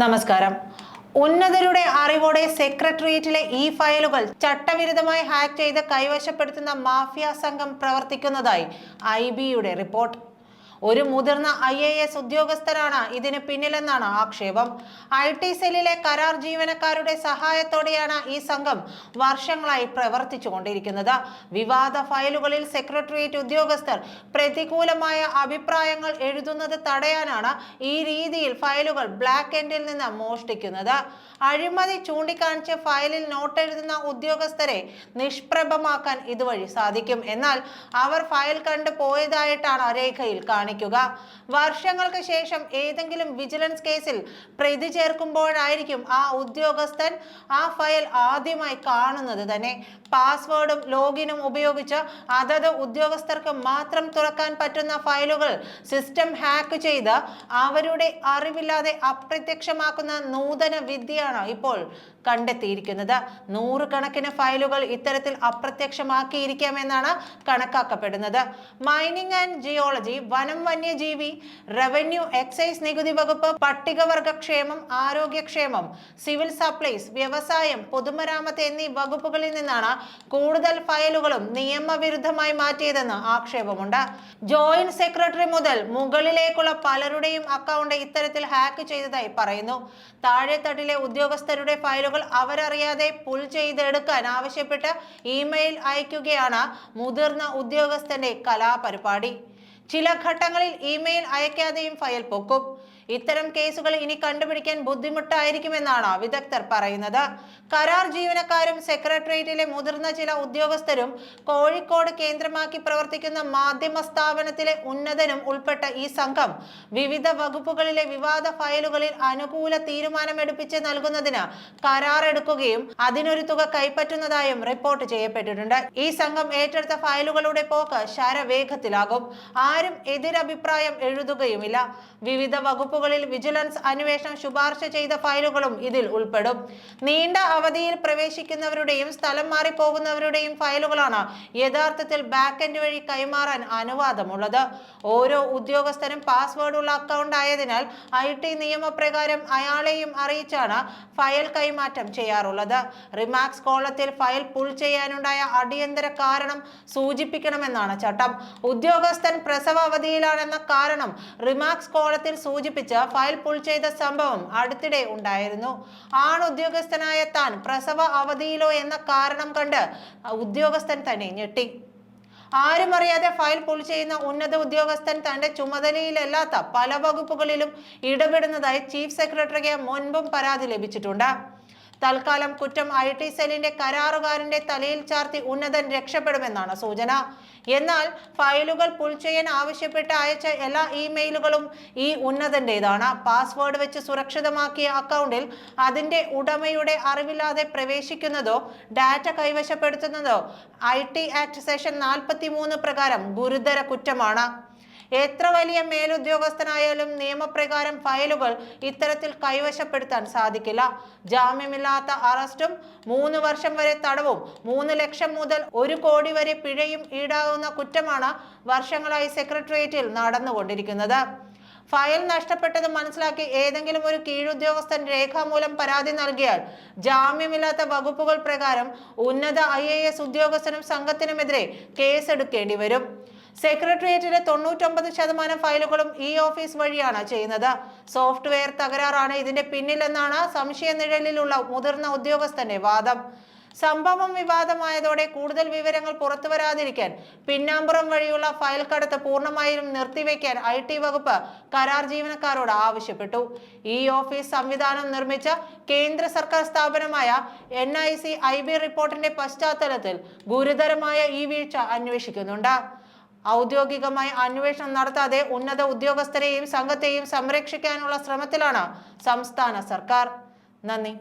നമസ്കാരം. ഉന്നതരുടെ അറിവോടെ സെക്രട്ടേറിയറ്റിലെ ഈ ഫയലുകൾ ചട്ടവിരുദ്ധമായി ഹാക്ക് ചെയ്ത് കൈവശപ്പെടുത്തുന്ന മാഫിയ സംഘം പ്രവർത്തിക്കുന്നതായി ഐ ബിയുടെ റിപ്പോർട്ട്. ഒരു മുതിർന്ന ഐ എ എസ് ഉദ്യോഗസ്ഥരാണ് ഇതിന് പിന്നിലെന്നാണ് ആക്ഷേപം. ഐ ടി സെല്ലിലെ കരാർ ജീവനക്കാരുടെ സഹായത്തോടെയാണ് ഈ സംഘം വർഷങ്ങളായി പ്രവർത്തിച്ചു കൊണ്ടിരിക്കുന്നത് വിവാദ ഫയലുകളിൽ സെക്രട്ടേറിയറ്റ് ഉദ്യോഗസ്ഥർ പ്രതികൂലമായ അഭിപ്രായങ്ങൾ എഴുതുന്നത് തടയാനാണ് ഈ രീതിയിൽ ഫയലുകൾ ബ്ലാക്ക് എൻഡിൽ നിന്ന് മോഷ്ടിക്കുന്നത്. അഴിമതി ചൂണ്ടിക്കാണിച്ച് ഫയലിൽ നോട്ട് എഴുതുന്ന ഉദ്യോഗസ്ഥരെ നിഷ്പ്രഭമാക്കാൻ ഇതുവഴി സാധിക്കും. എന്നാൽ അവർ ഫയൽ കണ്ടു പോയതായിട്ടാണ് രേഖയിൽ കാണിക്കുക വർഷങ്ങൾക്ക് ശേഷം ഏതെങ്കിലും വിജിലൻസ് കേസിൽ പ്രതി ചേർക്കുമ്പോഴായിരിക്കും ആ ഉദ്യോഗസ്ഥൻ ആ ഫയൽ ആദ്യമായി കാണുന്നത് തന്നെ. പാസ്വേഡും ലോഗിനും ഉപയോഗിച്ച് അതത് ഉദ്യോഗസ്ഥർക്ക് മാത്രം തുറക്കാൻ പറ്റുന്ന ഫയലുകൾ സിസ്റ്റം ഹാക്ക് ചെയ്ത് അവരുടെ അറിവില്ലാതെ അപ്രത്യക്ഷമാക്കുന്ന നൂതന വിദ്യയാണ് ഇപ്പോൾ കണ്ടെത്തിയിരിക്കുന്നത്. നൂറുകണക്കിന് ഫയലുകൾ ഇത്തരത്തിൽ അപ്രത്യക്ഷമാക്കിയിരിക്കാമെന്നാണ് കണക്കാക്കപ്പെടുന്നത്. മൈനിങ് ആൻഡ് ജിയോളജി വനം വന്യജീവി റവന്യൂ എക്സൈസ് നികുതി വകുപ്പ് പട്ടികവർഗ ക്ഷേമം ആരോഗ്യക്ഷേമം സിവിൽ സപ്ലൈസ് വ്യവസായം പൊതുമരാമത്ത് എന്നീ വകുപ്പുകളിൽ നിന്നാണ് കൂടുതൽ ഫയലുകളും നിയമവിരുദ്ധമായി മാറ്റിയതെന്ന് ആക്ഷേപമുണ്ട്. ജോയിന്റ് സെക്രട്ടറി മുതൽ മുകളിലേക്കുള്ള പലരുടെയും അക്കൗണ്ട് ഇത്തരത്തിൽ ഹാക്ക് ചെയ്തതായി പറയുന്നു. താഴെത്തട്ടിലെ ഉദ്യോഗസ്ഥരുടെ ഫയലുകൾ അവരറിയാതെ പുൽ ചെയ്തെടുക്കാൻ ആവശ്യപ്പെട്ട് ഇമെയിൽ അയക്കുകയാണ് മുതിർന്ന ഉദ്യോഗസ്ഥന്റെ കലാപരിപാടി. ചില ഘട്ടങ്ങളിൽ ഇമെയിൽ അയക്കാതെയും ഫയൽ പൊക്കും. ഇത്തരം കേസുകൾ ഇനി കണ്ടുപിടിക്കാൻ ബുദ്ധിമുട്ടായിരിക്കുമെന്നാണ് വിദഗ്ധർ പറയുന്നത്. കരാർ ജീവനക്കാരും സെക്രട്ടേറിയറ്റിലെ മുതിർന്ന ചില ഉദ്യോഗസ്ഥരും കോഴിക്കോട് കേന്ദ്രമാക്കി പ്രവർത്തിക്കുന്ന മാധ്യമ സ്ഥാപനത്തിലെ ഉന്നതനും ഉൾപ്പെട്ട ഈ സംഘം വിവിധ വകുപ്പുകളിലെ വിവാദ ഫയലുകളിൽ അനുകൂല തീരുമാനമെടുപ്പിച്ച് നൽകുന്നതിന് കരാറെടുക്കുകയും അതിനൊരു തുക കൈപ്പറ്റുന്നതായും റിപ്പോർട്ട് ചെയ്യപ്പെട്ടിട്ടുണ്ട്. ഈ സംഘം ഏറ്റെടുത്ത ഫയലുകളുടെ പോക്ക് ശരവേഗത്തിലാകും. ആരും എതിരഭിപ്രായം എഴുതുകയുമില്ല. വിവിധ വകുപ്പുകളിൽ വിജിലൻസ് അന്വേഷണം ശുപാർശ ചെയ്ത ഫയലുകളും ഇതിൽ ഉൾപ്പെടും. നീണ്ട അവധിയിൽ പ്രവേശിക്കുന്നവരുടെയും സ്ഥലം മാറി പോകുന്നവരുടെയും ഫയലുകളാണ് യഥാർത്ഥത്തിൽ ബാക്ക് എൻഡ് വഴി കൈമാറാൻ അനുവാദമുള്ളത്. ഓരോ ഉദ്യോഗസ്ഥനും പാസ്വേഡ് ഉള്ള അക്കൗണ്ട് ആയതിനാൽ ഐ ടി നിയമപ്രകാരം അയാളെയും അറിയിച്ചാണ് ഫയൽ കൈമാറ്റം ചെയ്യാറുള്ളത്. റിമാക്സ് കോളത്തിൽ ഫയൽ പുൾ ചെയ്യാനുണ്ടായ അടിയന്തര കാരണം സൂചിപ്പിക്കണമെന്നാണ് ചട്ടം. ഉദ്യോഗസ്ഥൻ പ്രസവ അവധിയിലാണെന്ന കാരണം റിമാക്സ് കോളത്തിൽ സൂചിപ്പിച്ച് ഫയൽ പുൾ ചെയ്ത സംഭവം അടുത്തിടെ ഉണ്ടായിരുന്നു. ആണുദ്യോഗസ്ഥനായ താൻ പ്രസവ അവധിയിലോ എന്ന കാരണം കണ്ട് ഉദ്യോഗസ്ഥൻ തന്നെ ഞെട്ടി. ആരും അറിയാതെ ഫയൽ പുൾ ചെയ്യുന്ന ഉന്നത ഉദ്യോഗസ്ഥൻ തന്റെ ചുമതലയിലല്ലാത്ത പല വകുപ്പുകളിലും ഇടപെടുന്നതായി ചീഫ് സെക്രട്ടറിക്ക് മുൻപും പരാതി ലഭിച്ചിട്ടുണ്ട്. തൽക്കാലം കുറ്റം ഐ ടി സെല്ലിന്റെ കരാറുകാരന്റെ തലയിൽ ചാർത്തി ഉന്നതൻ രക്ഷപ്പെടുമെന്നാണ് സൂചന. എന്നാൽ ഫയലുകൾ പുൾ ചെയ്യാൻ ആവശ്യപ്പെട്ട് അയച്ച എല്ലാ ഇമെയിലുകളും ഈ ഉന്നതന്റേതാണ്. പാസ്വേഡ് വെച്ച് സുരക്ഷിതമാക്കിയ അക്കൗണ്ടിൽ അതിന്റെ ഉടമയുടെ അറിവില്ലാതെ പ്രവേശിക്കുന്നതോ ഡാറ്റ കൈവശപ്പെടുത്തുന്നതോ ഐ ടി ആക്ട് സെഷൻ നാൽപ്പത്തി പ്രകാരം ഗുരുതര കുറ്റമാണ്. എത്ര വലിയ മേലുദ്യോഗസ്ഥനായാലും നിയമപ്രകാരം ഫയലുകൾ ഇത്തരത്തിൽ കൈവശപ്പെടുത്താൻ സാധിക്കില്ല. ജാമ്യമില്ലാത്ത അറസ്റ്റും മൂന്ന് വർഷം വരെ തടവും മൂന്ന് ലക്ഷം മുതൽ ഒരു കോടി വരെ പിഴയും ഈടാകുന്ന കുറ്റമാണ് വർഷങ്ങളായി സെക്രട്ടേറിയറ്റിൽ നടന്നുകൊണ്ടിരിക്കുന്നത്. ഫയൽ നഷ്ടപ്പെട്ടത് മനസ്സിലാക്കി ഏതെങ്കിലും ഒരു കീഴുദ്യോഗസ്ഥൻ രേഖാമൂലം പരാതി നൽകിയാൽ ജാമ്യമില്ലാത്ത വകുപ്പുകൾ പ്രകാരം ഉന്നത ഐ ഉദ്യോഗസ്ഥനും സംഘത്തിനുമെതിരെ കേസെടുക്കേണ്ടി വരും. സെക്രട്ടേറിയറ്റിലെ തൊണ്ണൂറ്റൊമ്പത് ശതമാനം ഫയലുകളും ഇ ഓഫീസ് വഴിയാണ് ചെയ്യുന്നത്. സോഫ്റ്റ്വെയർ തകരാറാണ് ഇതിന്റെ പിന്നിലെന്നാണ് സംശയ നിഴലിലുള്ള മുതിർന്ന ഉദ്യോഗസ്ഥന്റെ വാദം. സംഭവം വിവാദമായതോടെ കൂടുതൽ വിവരങ്ങൾ പുറത്തു വരാതിരിക്കാൻ പിന്നാമ്പുറം വഴിയുള്ള ഫയൽ കടത്ത് പൂർണമായും നിർത്തിവെക്കാൻ ഐ ടി വകുപ്പ് കരാർ ജീവനക്കാരോട് ആവശ്യപ്പെട്ടു. ഈ ഓഫീസ് സംവിധാനം നിർമ്മിച്ച കേന്ദ്ര സർക്കാർ സ്ഥാപനമായ N I C I B റിപ്പോർട്ടിന്റെ പശ്ചാത്തലത്തിൽ ഗുരുതരമായ ഈ വീഴ്ച അന്വേഷിക്കുന്നുണ്ട്. ഔദ്യോഗികമായി അന്വേഷണം നടത്താതെ ഉന്നത ഉദ്യോഗസ്ഥരെയും സംഘത്തെയും സംരക്ഷിക്കാനുള്ള ശ്രമത്തിലാണ് സംസ്ഥാന സർക്കാർ. നന്ദി.